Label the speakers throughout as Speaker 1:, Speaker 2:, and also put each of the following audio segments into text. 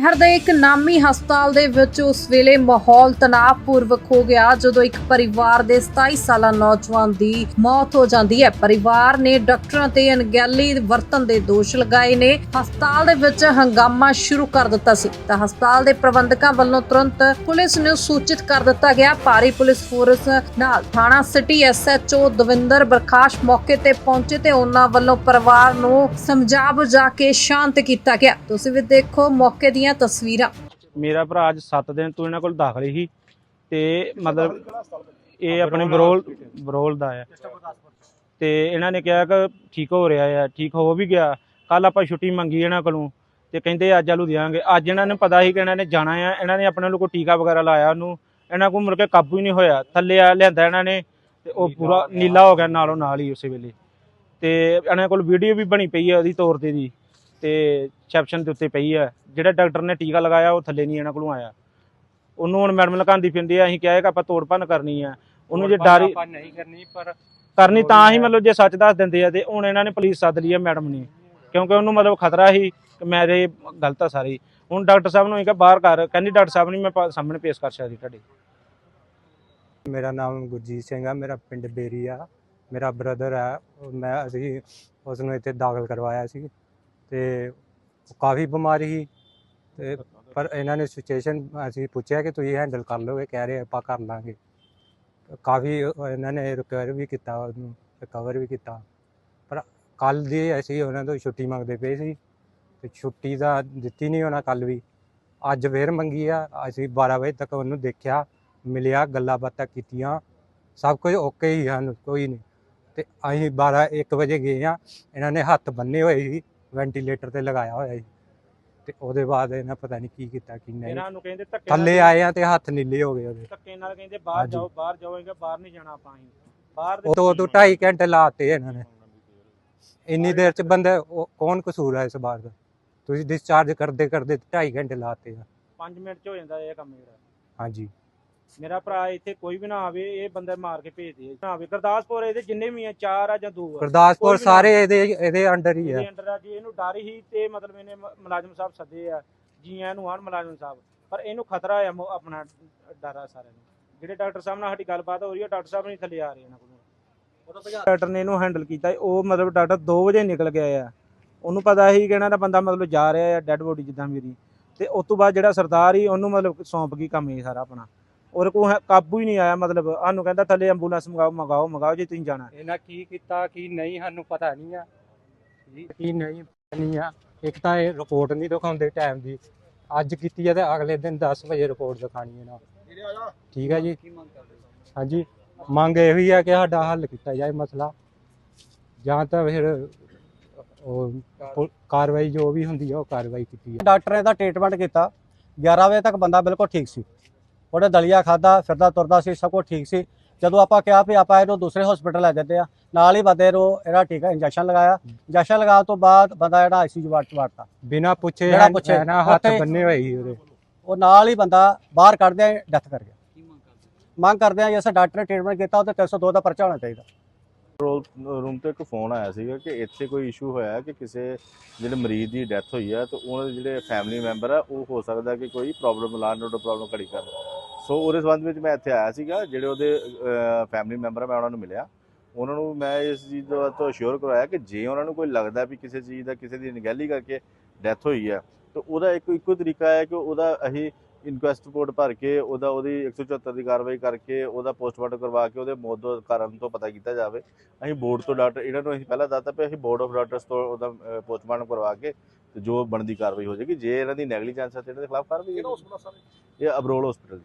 Speaker 1: ਸ਼ਹਿਰ ਦੇ ਇੱਕ ਨਾਮੀ ਹਸਪਤਾਲ ਦੇ ਵਿੱਚ ਉਸ ਵੇਲੇ ਮਾਹੌਲ ਤਣਾਅਪੂਰਵਕ ਹੋ ਗਿਆ, ਜਦੋਂ ਇੱਕ ਪਰਿਵਾਰ ਦੇ 27 ਸਾਲਾ ਨੌਜਵਾਨ ਦੀ ਮੌਤ ਹੋ ਜਾਂਦੀ ਹੈ। ਪਰਿਵਾਰ ਨੇ ਡਾਕਟਰਾਂ ਤੇ ਅਣਗਹਿਲੀ ਵਰਤਨ ਦੇ ਦੋਸ਼ ਲਗਾਏ ਨੇ। ਹਸਪਤਾਲ ਦੇ ਵਿੱਚ ਹੰਗਾਮਾ ਸ਼ੁਰੂ ਕਰ ਦਿੱਤਾ ਸੀ। ਤਾਂ ਹਸਪਤਾਲ ਦੇ ਪ੍ਰਬੰਧਕਾਂ ਵੱਲੋਂ ਤੁਰੰਤ ਪੁਲਿਸ ਨੂੰ ਸੂਚਿਤ ਕਰ ਦਿੱਤਾ ਗਿਆ। ਭਾਰੀ ਪੁਲਿਸ ਫੋਰਸ ਨਾਲ ਥਾਣਾ ਸਿਟੀ ਐਸਐਚਓ ਦਵਿੰਦਰ ਪ੍ਰਕਾਸ਼ ਮੌਕੇ ਤੇ ਪਹੁੰਚੇ ਤੇ ਉਹਨਾਂ ਵੱਲੋਂ ਪਰਿਵਾਰ ਨੂੰ ਸਮਝਾ ਬੁਝਾ ਕੇ ਸ਼ਾਂਤ ਕੀਤਾ ਗਿਆ। ਤੁਸੀਂ ਵੀ ਦੇਖੋ ਮੌਕੇ ਦੀਆਂ ਤਸਵੀਰਾਂ।
Speaker 2: ਮੇਰਾ ਭਰਾ ਅੱਜ 7 ਦਿਨ ਤੋਂ ਇਹਨਾਂ ਕੋਲ ਦਾਖਲ ਸੀ ਤੇ ਮਤਲਬ ਇਹ ਆਪਣੇ ਬਰੋਲ ਬਰੋਲ ਦਾ ਹੈ। ਤੇ ਇਹਨਾਂ ਨੇ ਕਿਹਾ ਕਿ ਠੀਕ ਹੋ ਰਿਹਾ ਹੈ ਠੀਕ ਹੋ ਵੀ ਗਿਆ। ਕੱਲ ਆਪਾਂ ਛੁੱਟੀ ਮੰਗੀ ਇਹਨਾਂ ਕੋਲੋਂ ਤੇ ਕਹਿੰਦੇ ਅੱਜ ਆਲੂ ਦਿਆਂਗੇ ਅੱਜ ਇਹਨਾਂ ਨੂੰ ਪਤਾ ਸੀ ਕਿ ਇਹਨਾਂ ਨੇ ਜਾਣਾ ਆ। ਇਹਨਾਂ ਨੇ ਆਪਣੇ ਲੋਕੋ ਟੀਕਾ ਵਗੈਰਾ ਲਾਇਆ ਉਹਨੂੰ। ਇਹਨਾਂ ਕੋਲ ਮੁੜ ਕੇ ਕਾਬੂ ਹੀ ਨਹੀਂ ਹੋਇਆ। ਥੱਲੇ ਆ ਲਿਆਂਦਾ ਇਹਨਾਂ ਨੇ ਤੇ ਉਹ ਪੂਰਾ ਨੀਲਾ ਹੋ ਗਿਆ ਨਾਲੋਂ ਨਾਲ ਹੀ ਉਸੇ ਵੇਲੇ। ਤੇ ਇਹਨਾਂ ਕੋਲ ਵੀਡੀਓ ਵੀ ਬਣੀ ਪਈ ਹੈ ਉਹਦੀ ਤੌਰ ਤੇ ਦੀ ਤੇ ਕੈਪਸ਼ਨ ਦੇ ਉੱਤੇ ਪਈ ਹੈ ਜਿਹੜਾ ਡਾਕਟਰ ਨੇ ਟੀਕਾ ਲਗਾਇਆ ਉਹ ਥੱਲੇ ਨਹੀਂ ਇਹਨਾਂ ਕੋਲੋਂ ਆਇਆ। ਉਹਨੂੰ ਹੁਣ ਮੈਡਮ ਲਗਾਉਂਦੀ ਫਿਰਦੀ ਆ ਅਸੀਂ ਕਿਹਾ ਕਿ ਆਪਾਂ ਤੋੜ ਭੰਨ ਕਰਨੀ ਆ। ਉਹਨੂੰ ਜੇ ਡਰ
Speaker 3: ਆਪਾਂ ਨਹੀਂ ਕਰਨੀ ਪਰ
Speaker 2: ਕਰਨੀ ਤਾਂ ਹੀ ਮਤਲਬ ਜੇ ਸੱਚ ਦੱਸ ਦਿੰਦੇ ਆ ਤੇ ਹੁਣ ਇਹਨਾਂ ਨੇ ਪੁਲਿਸ ਸੱਦ ਲਈ ਆ ਮੈਡਮ ਨੇ। ਕਿਉਂਕਿ ਉਹਨੂੰ ਮਤਲਬ ਖਤਰਾ ਸੀ ਕਿ ਮੇਰੇ ਗਲਤ ਆ ਸਾਰੀ। ਹੁਣ ਡਾਕਟਰ ਸਾਹਿਬ ਨੂੰ ਇਹ ਕਿ ਬਾਹਰ ਕਰ ਕਹਿੰਦੀ ਡਾਕਟਰ ਸਾਹਿਬ ਨਹੀਂ ਮੈਂ ਪਾ- ਸਾਹਮਣੇ ਪੇਸ਼ ਕਰ ਸਕਦੀ ਤੁਹਾਡੇ।
Speaker 3: ਮੇਰਾ ਨਾਮ ਗੁਰਜੀਤ ਸਿੰਘ ਆ ਮੇਰਾ ਪਿੰਡ ਬੇਰੀ ਆ। ਮੇਰਾ ਬ੍ਰਦਰ ਹੈ ਉਹ ਮੈਂ ਅਸੀਂ ਉਸ ਨੂੰ ਇੱਥੇ ਦਾਖਲ ਕਰਵਾਇਆ ਸੀ। ਤੇ ਉਹ ਕਾਫੀ ਬਿਮਾਰ ਸੀ। ਤੇ ਪਰ ਇਹਨਾਂ ਨੇ ਸਿਚੁਏਸ਼ਨ ਅਸੀਂ ਪੁੱਛਿਆ ਕਿ ਤੁਸੀਂ ਹੈਂਡਲ ਕਰ ਲਓਗੇ, ਕਹਿ ਰਹੇ ਆਪਾਂ ਕਰ ਲਾਂਗੇ। ਕਾਫੀ ਇਹਨਾਂ ਨੇ ਰਿਕਵਰ ਵੀ ਕੀਤਾ, ਉਹਨੂੰ ਰਿਕਵਰ ਵੀ ਕੀਤਾ। ਪਰ ਕੱਲ ਦੀ ਅਸੀਂ ਉਹਨਾਂ ਤੋਂ ਛੁੱਟੀ ਮੰਗਦੇ ਪਏ ਸੀ ਤੇ ਛੁੱਟੀ ਦਾ ਦਿੱਤੀ ਨਹੀਂ ਉਹਨਾਂ ਕੱਲ ਵੀ। ਅੱਜ ਫੇਰ ਮੰਗੀ ਆ, ਅਸੀਂ 12 ਵਜੇ ਤੱਕ ਉਹਨੂੰ ਦੇਖਿਆ, ਮਿਲਿਆ, ਗੱਲਾਂ ਬਾਤਾਂ ਕੀਤੀਆਂ। ਸਭ ਕੁਝ ਓਕੇ ਹੀ ਹਨ, ਕੋਈ ਨਹੀਂ। ਤੇ ਅਸੀਂ 12 1 ਵਜੇ ਗਏ ਆ, ਇਹਨਾਂ ਨੇ ਹੱਥ ਬੰਨੇ ਹੋਏ ਸੀ ਵੈਂਟੀਲੇਟਰ ਤੇ ਲਗਾਇਆ ਹੋਇਆ ਸੀ। ਤੇ ਉਹਦੇ ਬਾਅਦ ਇਹਨਾਂ ਪਤਾ ਨਹੀਂ ਕੀ ਕੀਤਾ ਕੀ ਨਹੀਂ।
Speaker 2: ਇਹਨਾਂ ਨੂੰ ਕਹਿੰਦੇ ਧੱਕੇ ਨਾਲ-
Speaker 3: ਥੱਲੇ ਆਏ ਆ ਤੇ ਹੱਥ ਨੀਲੇ ਹੋ ਗਏ ਉਹਦੇ।
Speaker 2: ਧੱਕੇ ਨਾਲ ਕਹਿੰਦੇ ਬਾਹਰ
Speaker 3: ਹਾਂਜੀ।
Speaker 2: ਜਾਓ ਬਾਹਰ ਜਾਓਗੇ ਬਾਹਰ ਨਹੀਂ ਜਾਣਾ ਆਪਾਂ ਅਸੀਂ। ਬਾਹਰ
Speaker 3: ਉਹ ਤੋਂ ਤੋਂ 2.5 ਘੰਟੇ ਲਾਤੇ ਇਹਨਾਂ ਨੇ। ਇੰਨੀ ਦੇਰ ਚ ਬੰਦੇ ਉਹ- ਕੌਣ ਕਸੂਰ ਹੈ ਇਸ ਬਾਤ ਦਾ? ਤੁਸੀਂ ਡਿਸਚਾਰਜ ਕਰਦੇ ਕਰਦੇ 2.5 ਘੰਟੇ ਲਾਤੇ ਆ।
Speaker 2: 5 ਮਿੰਟ ਚ ਹੋ ਜਾਂਦਾ ਇਹ ਕੰਮ ਜਿਹੜਾ।
Speaker 3: ਹਾਂਜੀ।
Speaker 2: ਮੇਰਾ ਭਰਾ ਇੱਥੇ ਕੋਈ ਵੀ ਨਾ ਆਵੇ ਇਹ ਬੰਦੇ ਮਾਰ ਕੇ ਭੇਜਦੇ ਆ ਨਾ ਆਵੇ। ਗੁਰਦਾਸਪੁਰ ਇਹਦੇ ਜਿੰਨੇ ਵੀ ਆ ਚਾਰ ਆ ਜਾਂ ਦੋ ਆ
Speaker 3: ਗੁਰਦਾਸਪੁਰ ਸਾਰੇ ਇਹਦੇ ਇਹਦੇ ਅੰਡਰ ਹੀ ਆ।
Speaker 2: ਇਹਦੇ ਅੰਡਰ ਆ ਜੀ ਇਹਨੂੰ ਡਰ ਹੀ ਤੇ ਮਤਲਬ ਇਹਨੇ ਮ- ਮੁਲਾਜ਼ਮ ਸਾਹਿਬ ਸੱਦੇ ਆ। ਜੀ ਆਇਆਂ ਨੂੰ ਆਣ ਮੁਲਾਜ਼ਮ ਸਾਹਿਬ। ਪਰ ਇਹਨੂੰ ਖਤਰਾ ਆ ਮੋ- ਆਪਣਾ ਡਰ ਆ ਸਾਰਿਆਂ ਨੂੰ। ਜਿਹੜੇ ਡਾਕਟਰ ਸਾਹਿਬ ਨਾਲ ਸਾਡੀ ਗੱਲਬਾਤ ਹੋ ਰਹੀ ਹੈ ਡਾਕਟਰ ਸਾਹਿਬ ਨਹੀਂ ਥੱਲੇ ਆ ਰਹੇ ਇਹਨਾਂ ਕੋਲੋਂ। ਡਾਕਟਰ ਨੇ ਇਹਨੂੰ ਹੈਂਡਲ ਕੀਤਾ। ਉਹ ਮਤਲਬ ਡਾਕਟਰ 2 ਵਜੇ ਨਿਕਲ ਗਿਆ ਆ। ਉਹਨੂੰ ਪਤਾ ਸੀ ਕਿ ਇਹਨਾਂ ਦਾ ਬੰਦਾ ਮਤਲਬ ਜਾ ਰਿਹਾ ਆ ਡੈੱਡ ਬੋਡੀ ਜਿੱਦਾਂ ਮੇਰੀ। ਤੇ ਉਸ ਤੋਂ ਬਾਅਦ ਜਿਹੜਾ ਸਰਦਾਰ ਹੀ ਉਹਨੂੰ ਮਤਲਬ ਸੌਂਪ ਗਈ ਕੰਮ ਇਹ ਸਾਰਾ ਆਪਣਾ। ਕੋਲ ਹੈ- ਕਾਬੂ ਹੀ ਨਹੀਂ ਆਇਆ ਮਤਲਬ ਸਾਨੂੰ ਕਹਿੰਦਾ ਥੱਲੇ ਐਂਬੂਲੈਂਸ ਮੰਗਾਓ ਮੰਗਾਓ ਮੰਗਾਓ ਜੇ ਤੁਸੀਂ ਜਾਣਾ।
Speaker 3: ਇਹਨਾਂ ਕੀ ਕੀਤਾ ਕੀ ਨਹੀਂ ਸਾਨੂੰ ਪਤਾ ਨਹੀਂ ਆ। ਜੀ ਕੀ ਨਹੀਂ ਪਤਾ ਨਹੀਂ ਆ। ਇੱਕ ਤਾਂ ਇਹ ਰਿਪੋਰਟ ਨਹੀਂ ਦਿਖਾਉਂਦੇ ਟਾਈਮ ਦੀ। ਅੱਜ ਕੀਤੀ ਆ ਤੇ ਅਗਲੇ ਦਿਨ 10 ਵਜੇ ਰਿਪੋਰਟ ਦਿਖਾਣੀ ਇਹਨਾਂ ਠੀਕ ਹੈ ਜੀ? ਹਾਂਜੀ। ਮੰਗ ਇਹ ਵੀ ਆ ਕਿ ਸਾਡਾ ਹੱਲ ਕੀਤਾ ਜਾਏ ਮਸਲਾ। ਜਾਂ ਤਾਂ ਫਿਰ ਉਹ ਕਾਰਵਾਈ ਜੋ ਵੀ ਹੁੰਦੀ ਆ ਉਹ ਕਾਰਵਾਈ ਕੀਤੀ ਆ
Speaker 4: ਡਾਕਟਰ ਨੇ ਤਾਂ ਟ੍ਰੀਟਮੈਂਟ ਕੀਤਾ। 11 ਵਜੇ ਤੱਕ ਬੰਦਾ ਬਿਲਕੁਲ ਠੀਕ ਸੀ। ਉਹਨੇ ਦਲੀਆ ਖਾਦਾ ਫਿਰਦਾ ਤੁਰਦਾ ਸੀ ਸਭ ਕੁਝ ਠੀਕ ਸੀ। ਜਦੋਂ ਆਪਾਂ ਕਿਹਾ ਵੀ ਆਪਾਂ ਇਹਨੂੰ ਦੂਸਰੇ ਹਸਪੀਟਲ ਲੈ ਜਾਂਦੇ ਆ ਨਾਲ ਹੀ ਬੰਦੇ ਨੂੰ ਇਹਦਾ ਟੀਕਾ ਇੰਜੈਕਸ਼ਨ ਲਗਾਇਆ। ਇੰਜੈਕਸ਼ਨ ਲਗਾਉਣ ਤੋਂ ਬਾਅਦ ਬੰਦਾ ਜਿਹੜਾ ਆਈਸੀਯੂ ਵਾਰਡ ਚ ਵੜਤਾ
Speaker 3: ਬਿਨਾ ਪੁੱਛੇ ਨਾ ਹੱਥ ਬੰਨੇ ਹੋਏ ਸੀ ਉਹਦੇ।
Speaker 4: ਉਹ ਨਾਲ ਹੀ ਬੰਦਾ ਬਾਹਰ ਕੱਢਦੇ ਡੈਥ ਕਰ ਗਿਆ। ਮੰਗ ਕਰਦੇ ਆ ਜਿਸ ਡਾਕਟਰ ਨੇ ਟ੍ਰੀਟਮੈਂਟ ਕੀਤਾ ਉਹ ਤੇ 302 ਦਾ ਪਰਚਾ ਹੋਣਾ ਚਾਹੀਦਾ।
Speaker 5: ਰੂਮ ਤੇ ਇੱਕ ਫੋਨ ਆਇਆ ਸੀਗਾ ਕਿ ਇੱਥੇ ਕੋਈ ਇਸ਼ੂ ਹੋਇਆ ਹੈ ਕਿ ਕਿਸੇ ਜਿਹੜੇ ਮਰੀਜ਼ ਦੀ ਡੈਥ ਹੋਈ ਹੈ ਤੇ ਉਹਨਾਂ ਦੇ ਜਿਹੜੇ ਫੈਮਿਲੀ ਮੈਂਬਰ ਆ ਉਹ ਹੋ ਸਕਦਾ ਕਿ ਕੋਈ ਪ੍ਰੋਬਲਮ ਲਾਣ ਨੂੰ ਪ੍ਰੋਬਲਮ ਖੜੀ ਕਰ ਸੋ ਉਹਦੇ ਸੰਬੰਧ ਵਿੱਚ ਮੈਂ ਇੱਥੇ ਆਇਆ ਸੀਗਾ ਜਿਹੜੇ ਉਹਦੇ ਫੈਮਿਲੀ ਮੈਂਬਰ ਮੈਂ ਉਹਨਾਂ ਨੂੰ ਮਿਲਿਆ। ਉਹਨਾਂ ਨੂੰ ਮੈਂ ਇਸ ਚੀਜ਼ ਦਾ ਤੋਂ ਅਸ਼ੋਰ ਕਰਵਾਇਆ ਕਿ ਜੇ ਉਹਨਾਂ ਨੂੰ ਕੋਈ ਲੱਗਦਾ ਵੀ ਕਿਸੇ ਚੀਜ਼ ਦਾ ਕਿਸੇ ਦੀ ਨਿਗਹਿਲੀ ਕਰਕੇ ਡੈਥ ਹੋਈ ਹੈ ਤਾਂ ਉਹਦਾ ਇੱਕ ਇੱਕੋ ਤਰੀਕਾ ਹੈ ਕਿ ਉਹਦਾ ਅਸੀਂ ਇਨਕੁਐਸਟ ਰਿਪੋਰਟ ਭਰ ਕੇ ਉਹਦਾ ਉਹਦੀ 174 ਦੀ ਕਾਰਵਾਈ ਕਰਕੇ ਉਹਦਾ ਪੋਸਟਮਾਰਟਮ ਕਰਵਾ ਕੇ ਉਹਦੇ ਮੌਤ ਦਾ ਕਾਰਨ ਤੋਂ ਪਤਾ ਕੀਤਾ ਜਾਵੇ। ਅਸੀਂ ਬੋਰਡ ਤੋਂ ਡਾਕਟਰ ਇਹਨਾਂ ਨੂੰ ਅਸੀਂ ਪਹਿਲਾਂ ਦੱਸਤਾ ਵੀ ਅਸੀਂ ਬੋਰਡ ਆਫ ਡਾਕਟਰਸ ਤੋਂ ਉਹਦਾ ਪੋਸਟਮਾਰਟਮ ਕਰਵਾ ਕੇ ਤੇ ਜੋ ਬਣਦੀ ਕਾਰਵਾਈ ਹੋ ਜਾਏਗੀ ਜੇ ਇਹਨਾਂ ਦੀ ਨੈਗਲੀਜੈਂਸ ਹੈ ਤੇ ਇਹਨਾਂ ਦੇ ਖਿਲਾਫ ਕਾਰਵਾਈ। ਇਹ ਅਬਰੋਲ ਹਸਪੀਟਲ ਦੀ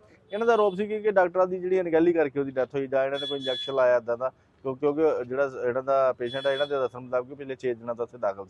Speaker 5: ਇਹਨਾਂ ਦਾ ਆਰੋਪ ਸੀ ਕਿ ਡਾਕਟਰਾਂ ਦੀ ਜਿਹੜੀ ਅਣਗਹਿਲੀ ਕਰਕੇ ਉਹਦੀ ਡੈਥ ਹੋਈ ਜਾਂ ਇਹਨਾਂ ਨੇ ਕੋਈ ਇੰਜੈਕਸ਼ਨ ਲਾਇਆ ਇਦਾਂ ਦਾ, ਕਿਉਂਕਿ ਜਿਹੜਾ ਇਹਨਾਂ ਦਾ ਪੇਸ਼ੈਂਟ ਹੈ ਇਹਨਾਂ ਦੇ ਦੱਸਣ ਮੁਤਾਬਕ ਪਿਛਲੇ 6 ਦਿਨਾਂ ਤੋਂ ਉੱਥੇ ਦਾਖਲ ਸੀ।